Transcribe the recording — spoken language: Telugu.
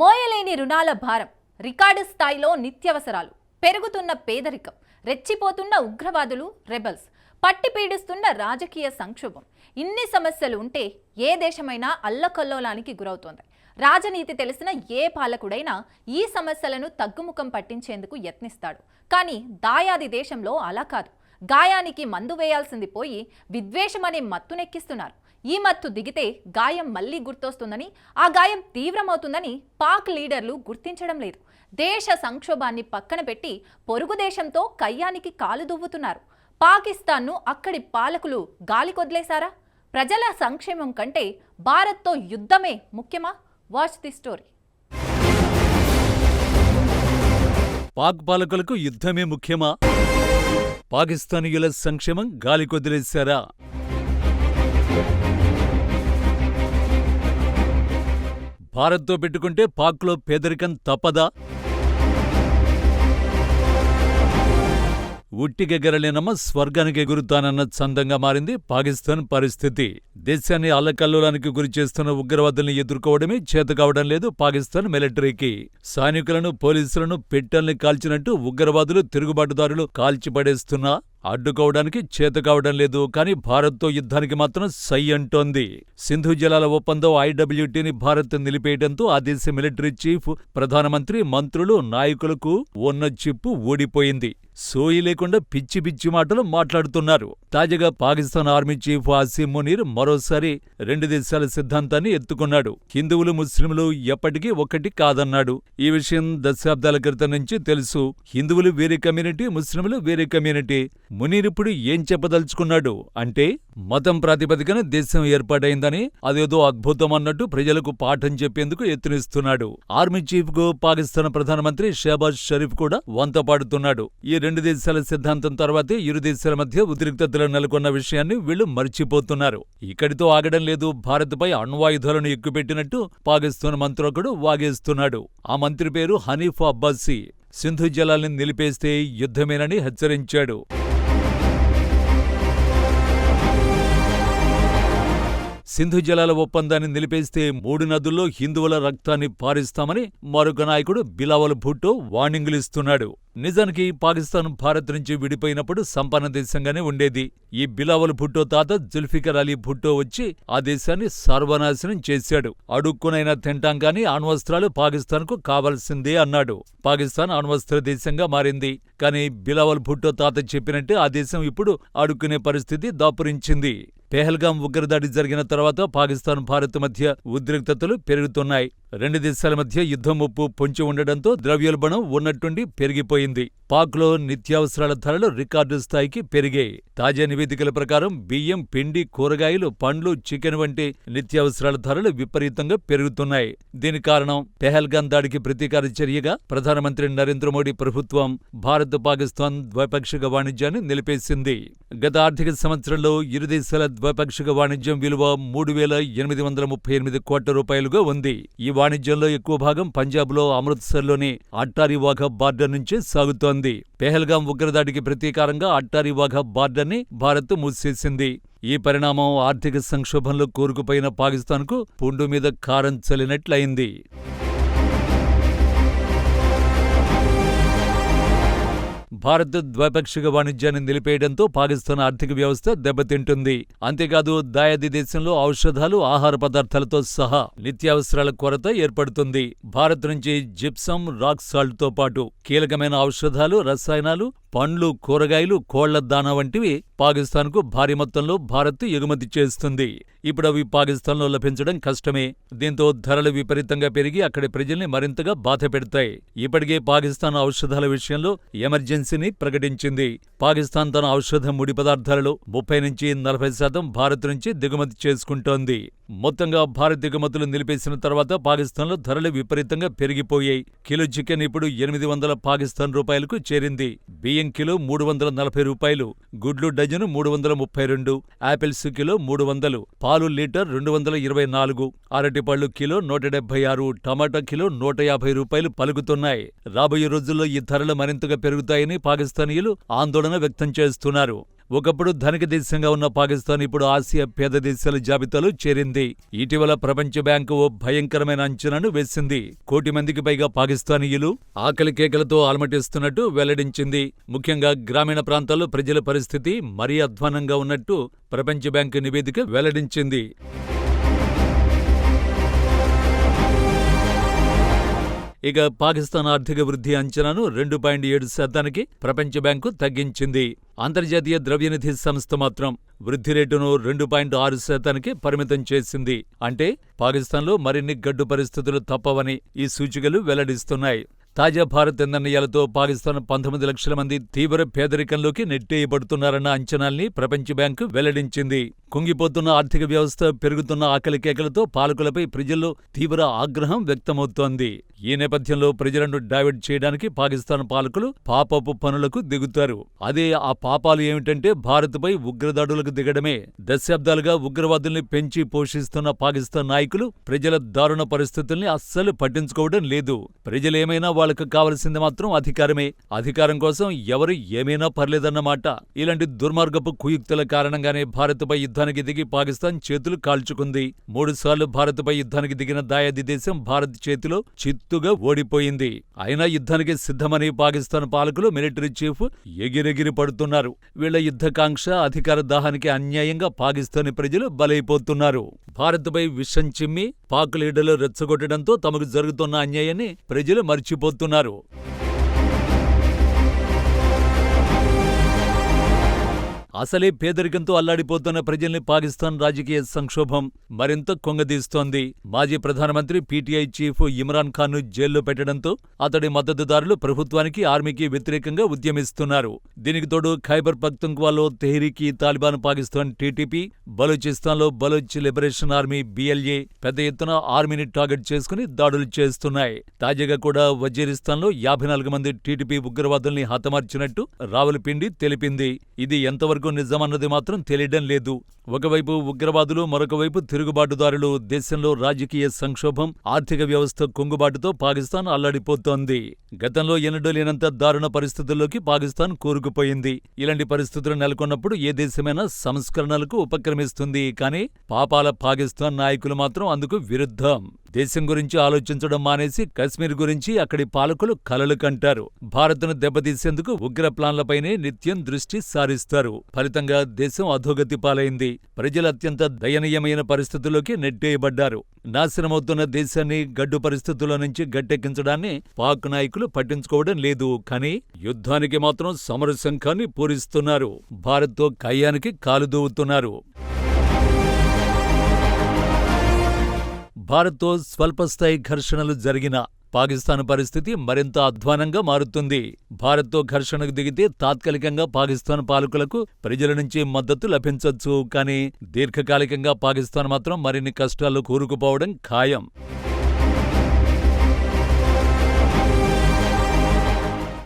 మోయలేని రుణాల భారం. రికార్డు స్థాయిలో నిత్యవసరాలు. పెరుగుతున్న పేదరికం. రెచ్చిపోతున్న ఉగ్రవాదులు రెబల్స్ పట్టి పీడిస్తున్న రాజకీయ సంక్షోభం. ఇన్ని సమస్యలు ఉంటే ఏ దేశమైనా అల్లకల్లోలానికి గురవుతోంది. రాజనీతి తెలిసిన ఏ పాలకుడైనా ఈ సమస్యలను తగ్గుముఖం పట్టించేందుకు యత్నిస్తాడు. కానీ దాయాది దేశంలో అలా కాదు. గాయానికి మందు వేయాల్సింది పోయి విద్వేషం అనే మత్తునెక్కిస్తున్నారు. ఈ మత్తు దిగితే గాయం మళ్ళీ గుర్తొస్తుందని ఆ గాయం తీవ్రమవుతుందని పాక్ లీడర్లు గుర్తించడం లేదు. దేశ సంక్షోభాన్ని పక్కన పెట్టి పొరుగు దేశంతో కయ్యానికి కాలు దువ్వుతున్నారు. పాకిస్తాన్ను అక్కడి పాలకులు గాలికొదిలేశారా ప్రజల సంక్షేమం కంటే భారత్తో యుద్ధమే ముఖ్యమా? Watch the story. పాక్ పాలకులకు యుద్ధమే ముఖ్యమా? పాకిస్తానీయుల సంక్షేమం గాలికొదిలేశారా భారత్తో పెట్టుకుంటే పాక్లో పేదరికం తప్పదా? ఉట్టికెగరలేనమ్మ స్వర్గానికి ఎగురుతానన్న చందంగా మారింది పాకిస్తాన్ పరిస్థితి. దేశాన్ని అల్లకల్లోలానికి గురి చేస్తున్న ఉగ్రవాదుల్ని ఎదుర్కోవడమే చేతకావడం లేదు పాకిస్తాన్ మిలిటరీకి. సైనికులను పోలీసులను పెట్టల్ని కాల్చినట్టు ఉగ్రవాదులు తిరుగుబాటుదారులు కాల్చిపడేస్తున్నా అడ్డుకోవడానికి చేత కావడం లేదు కానీ భారత్తో యుద్ధానికి మాత్రం సై అంటోంది. సింధు జలాల ఒప్పందం ఐడబ్ల్యూటీని భారత్ నిలిపేయడంతో ఆ దేశ మిలిటరీ చీఫ్ ప్రధానమంత్రి మంత్రులు నాయకులకు ఉన్న చిప్పు ఊడిపోయింది. సోయి లేకుండా పిచ్చి పిచ్చి మాటలు మాట్లాడుతున్నారు. తాజాగా పాకిస్తాన్ ఆర్మీ చీఫ్ ఆసిమ్ మునీర్ మరోసారి రెండు దేశాల సిద్ధాంతాన్ని ఎత్తుకున్నాడు. హిందువులు ముస్లింలు ఎప్పటికీ ఒకటి కాదన్నాడు. ఈ విషయం దశాబ్దాల క్రితం నుంచి తెలుసు. హిందువులు వేరే కమ్యూనిటీ ముస్లింలు వేరే కమ్యూనిటీ. మునీర్ ఇప్పుడు ఏం చెప్పదలుచుకున్నాడు అంటే మతం ప్రాతిపదికన దేశం ఏర్పాటైందని అదేదో అద్భుతం అన్నట్టు ప్రజలకు పాఠం చెప్పేందుకు యత్నిస్తున్నాడు. ఆర్మీ చీఫ్కు పాకిస్తాన్ ప్రధానమంత్రి షహబాజ్ షరీఫ్ కూడా వంత పాడుతున్నాడు. ఈ రెండు దేశాల సిద్ధాంతం తర్వాతే ఇరు దేశాల మధ్య ఉద్రిక్తతలు నెలకొన్న విషయాన్ని వీళ్ళు మర్చిపోతున్నారు. ఇక్కడితో ఆగడం లేదు భారత్పై అణ్వాయుధాలను ఎక్కుపెట్టినట్టు పాకిస్తాన్ మంత్రకుడు వాగేస్తున్నాడు. ఆ మంత్రి పేరు హనీఫ్ అబ్బాసీ. సింధు జలాల్ని నిలిపేస్తే యుద్ధమేనని హెచ్చరించాడు. సింధు జలాల ఒప్పందాన్ని నిలిపేస్తే మూడు నదుల్లో హిందువుల రక్తాన్ని పారిస్తామని మరొక నాయకుడు బిలావల్ భుట్టో వార్నింగులిస్తున్నాడు నిజానికి పాకిస్తాన్ భారత్ నుంచి విడిపోయినప్పుడు సంపన్న దేశంగానే ఉండేది. ఈ బిలావల్ భుట్టో తాత జుల్ఫికర్ అలీ భుట్టో వచ్చి ఆ దేశాన్ని సర్వనాశనం చేశాడు. అడుక్కునైనా తింటాం కానీ అణ్వస్త్రాలు పాకిస్తాన్కు కావాల్సిందే అన్నాడు. పాకిస్తాన్ అణ్వస్త్ర దేశంగా మారింది. కానీ బిలావల్ భుట్టో తాత చెప్పినట్టే ఆ దేశం ఇప్పుడు అడుక్కునే పరిస్థితి దాపురించింది. పెహల్గాం ఉగ్రదాడి జరిగిన తర్వాత పాకిస్తాన్ భారత్ మధ్య ఉద్రిక్తతలు పెరుగుతున్నాయి. రెండు దేశాల మధ్య యుద్ధం ముప్పు పొంచి ఉండడంతో ద్రవ్యోల్బణం ఉన్నట్టుండి పెరిగిపోయింది. పాక్లో నిత్యావసరాల ధరలు రికార్డు స్థాయికి పెరిగాయి. తాజా నివేదికల ప్రకారం బియ్యం పిండి కూరగాయలు పండ్లు చికెన్ వంటి నిత్యావసరాల ధరలు విపరీతంగా పెరుగుతున్నాయి. దీని కారణం పెహల్గాన్ దాడికి ప్రతీకార చర్యగా ప్రధానమంత్రి నరేంద్ర మోడీ ప్రభుత్వం భారత్ పాకిస్తాన్ ద్వైపాక్షిక వాణిజ్యాన్ని నిలిపేసింది. గత ఆర్థిక సంవత్సరంలో ఇరు దేశాల ద్వైపాక్షిక వాణిజ్యం విలువ మూడు వేల ఎనిమిది వందల ముప్పై ఎనిమిది కోట్ల రూపాయలుగా ఉంది. ఈ వాణిజ్యంలో ఎక్కువ భాగం పంజాబ్లో అమృత్సర్లోని అట్టారీ వాఘా బార్డర్ నుంచే సాగుతోంది. పెహల్గాం ఉగ్రదాడికి ప్రతీకారంగా అట్టారీ వాఘా బార్డర్ని భారత్ మూసేసింది ఈ పరిణామం ఆర్థిక సంక్షోభంలో కూరుకుపోయిన పాకిస్తాన్కు పుండు మీద కారం చల్లినట్లయింది. భారత్ ద్వైపాక్షిక వాణిజ్యాన్ని నిలిపేయడంతో పాకిస్తాన్ ఆర్థిక వ్యవస్థ దెబ్బతింటుంది. అంతేకాదు దాయాది దేశంలో ఔషధాలు ఆహార పదార్థాలతో సహా నిత్యావసరాల కొరత ఏర్పడుతుంది. భారత్ నుంచి జిప్సం రాక్ సాల్ట్తో పాటు కీలకమైన ఔషధాలు రసాయనాలు పండ్లు కూరగాయలు కోళ్ళ దానా వంటివి పాకిస్తాన్కు భారీ మొత్తంలో భారత్ ఎగుమతి చేస్తుంది. ఇప్పుడు అవి పాకిస్తాన్లో లభించడం కష్టమే. దీంతో ధరలు విపరీతంగా పెరిగి అక్కడి ప్రజల్ని మరింతగా బాధ పెడతాయి. ఇప్పటికే పాకిస్తాన్ ఔషధాల విషయంలో ఎమర్జెన్సీని ప్రకటించింది. పాకిస్తాన్ తన ఔషధ ముడి పదార్థాలలో ముప్పై నుంచి నలభై శాతం భారత్ నుంచి దిగుమతి చేసుకుంటోంది. మొత్తంగా భారత్ దిగుమతులు నిలిపేసిన తర్వాత పాకిస్తాన్లో ధరలు విపరీతంగా పెరిగిపోయాయి. కిలో చికెన్ ఇప్పుడు ఎనిమిది వందల పాకిస్తాన్ రూపాయలకు చేరింది. బియ్యం కిలో మూడు వందల నలభై రూపాయలు గుడ్లు డజను మూడు వందల ముప్పై రెండు ఆపిల్స్ కిలో మూడు వందలు పాలు లీటర్ రెండు వందల ఇరవై నాలుగు అరటిపళ్ళు కిలో నూట డెబ్బై ఆరు టమాటా కిలో నూట యాభై రూపాయలు పలుకుతున్నాయి. రాబోయే రోజుల్లో ఈ ధరలు మరింతగా పెరుగుతాయని పాకిస్తానీయులు ఆందోళన వ్యక్తం చేస్తున్నారు. ఒకప్పుడు ధనిక దేశంగా ఉన్న పాకిస్తాన్ ఇప్పుడు ఆసియా పేద దేశాల జాబితాలో చేరింది. ఇటీవల ప్రపంచ బ్యాంకు ఓ భయంకరమైన అంచనాను వేసింది. కోటి మందికి పైగా పాకిస్తానీయులు ఆకలి కేకలతో అలమటిస్తున్నట్టు వెల్లడించింది. ముఖ్యంగా గ్రామీణ ప్రాంతాల్లో ప్రజల పరిస్థితి మరీ అధ్వానంగా ఉన్నట్టు ప్రపంచ బ్యాంకు నివేదిక వెల్లడించింది. ఇక పాకిస్తాన్ ఆర్థిక వృద్ధి అంచనాను రెండు పాయింట్ ఏడు శాతానికి ప్రపంచ బ్యాంకు తగ్గించింది. అంతర్జాతీయ ద్రవ్యనిధి సంస్థ మాత్రం వృద్ధి రేటును రెండు పాయింట్ ఆరు శాతానికి పరిమితం చేసింది. అంటే పాకిస్తాన్లో మరిన్ని గడ్డు పరిస్థితులు తప్పవని ఈ సూచికలు వెల్లడిస్తున్నాయి. తాజా భారత్ నిర్ణయాలతో పాకిస్తాన్ పంతొమ్మిది లక్షల మంది తీవ్ర పేదరికంలోకి నెట్టేయబడుతున్నారన్న అంచనాల్ని ప్రపంచ బ్యాంకు వెల్లడించింది. కుంగిపోతున్న ఆర్థిక వ్యవస్థ పెరుగుతున్న ఆకలి కేకలతో పాలకులపై ప్రజల్లో తీవ్ర ఆగ్రహం వ్యక్తమవుతోంది. ఈ నేపథ్యంలో ప్రజలను డైవర్ట్ చేయడానికి పాకిస్తాన్ పాలకులు పాపపు పనులకు దిగుతారు. అదే ఆ పాపాలు ఏమిటంటే భారత్పై ఉగ్రదాడులకు దిగడమే. దశాబ్దాలుగా ఉగ్రవాదుల్ని పెంచి పోషిస్తున్న పాకిస్తాన్ నాయకులు ప్రజల దారుణ పరిస్థితుల్ని అస్సలు పట్టించుకోవడం లేదు. ప్రజలేమైనా వాళ్ళకు కావలసింది మాత్రం అధికారమే. అధికారం కోసం ఎవరు ఏమైనా పర్లేదన్నమాట. ఇలాంటి దుర్మార్గపు కుయుక్తుల కారణంగానే భారత్పై యుద్ధానికి దిగి పాకిస్తాన్ చేతులు కాల్చుకుంది. మూడుసార్లు భారత్పై యుద్ధానికి దిగిన దాయాది దేశం భారత్ చేతిలో చిత్తుగా ఓడిపోయింది. అయినా యుద్ధానికి సిద్ధమని పాకిస్తాన్ పాలకులు మిలిటరీ చీఫ్ ఎగిరెగిరి పడుతున్నారు. వీళ్ళ యుద్ధకాంక్ష అధికార దాహానికి అన్యాయంగా పాకిస్తానీ ప్రజలు బలైపోతున్నారు. భారత్పై విషం చిమ్మి పాక్ లీడర్లు రెచ్చగొట్టడంతో తమకు జరుగుతున్న అన్యాయాన్ని ప్రజలు మర్చిపోతున్నారు. అసలే పేదరికంతో అల్లాడిపోతున్న ప్రజల్ని పాకిస్తాన్ రాజకీయ సంక్షోభం మరింత కొంగదీస్తోంది. మాజీ ప్రధానమంత్రి పీటీఐ చీఫ్ ఇమ్రాన్ ఖాన్ను జైల్లో పెట్టడంతో అతడి మద్దతుదారులు ప్రభుత్వానికి ఆర్మీకి వ్యతిరేకంగా ఉద్యమిస్తున్నారు. దీనికి తోడు ఖైబర్ పఖ్తుంక్వాలో తెహ్రీకి తాలిబాన్ పాకిస్తాన్ టీటీపీ బలూచిస్తాన్లో బలూచ్ లిబరేషన్ ఆర్మీ బిఎల్ఏ పెద్ద ఎత్తున ఆర్మీని టార్గెట్ చేసుకుని దాడులు చేస్తున్నాయి. తాజాగా కూడా వజీరిస్తాన్లో యాభై నాలుగు మంది టీటీపీ ఉగ్రవాదుల్ని హతమార్చినట్టు రావులపిండి తెలిపింది. ఇది ఎంతవరకు నిజమన్నది మాత్రం తెలియడం లేదు. ఒకవైపు ఉగ్రవాదులు మరొకవైపు తిరుగుబాటుదారులు. దేశంలో రాజకీయ సంక్షోభం ఆర్థిక వ్యవస్థ కుంగుబాటుతో పాకిస్తాన్ అల్లాడిపోతోంది. గతంలో ఎన్నడూ లేనంత దారుణ పరిస్థితుల్లోకి పాకిస్తాన్ కూరుకుపోయింది. ఇలాంటి పరిస్థితులు నెలకొన్నప్పుడు ఏ దేశమైనా సంస్కరణలకు ఉపక్రమిస్తుంది. కానీ పాపాల పాకిస్తాన్ నాయకులు మాత్రం అందుకు విరుద్ధం. దేశం గురించి ఆలోచించడం మానేసి కశ్మీర్ గురించి అక్కడి పాలకులు కలలు కంటారు. భారత్ను దెబ్బతీసేందుకు ఉగ్ర ప్లాన్లపైనే నిత్యం దృష్టి సారిస్తారు. ఫలితంగా దేశం అధోగతి పాలైంది. ప్రజలు అత్యంత దయనీయమైన పరిస్థితుల్లోకి నెట్టేయబడ్డారు. నాశనమవుతున్న దేశాన్ని గడ్డు పరిస్థితుల నుంచి గట్టెక్కించడాన్ని పాక్ నాయకులు పట్టించుకోవడం లేదు. కానీ యుద్ధానికి మాత్రం సమరశంఖాన్ని పూరిస్తున్నారు. భారత్తో కయ్యానికి కాలు భారత్తో స్వల్పస్థాయి ఘర్షణలు జరిగిన పాకిస్తాన్ పరిస్థితి మరింత అధ్వానంగా మారుతుంది. భారత్తో ఘర్షణకు దిగితే తాత్కాలికంగా పాకిస్తాన్ పాలకులకు ప్రజల నుంచి మద్దతు లభించవచ్చు కానీ దీర్ఘకాలికంగా పాకిస్తాన్ మాత్రం మరిన్ని కష్టాలు కూరుకుపోవడం ఖాయం.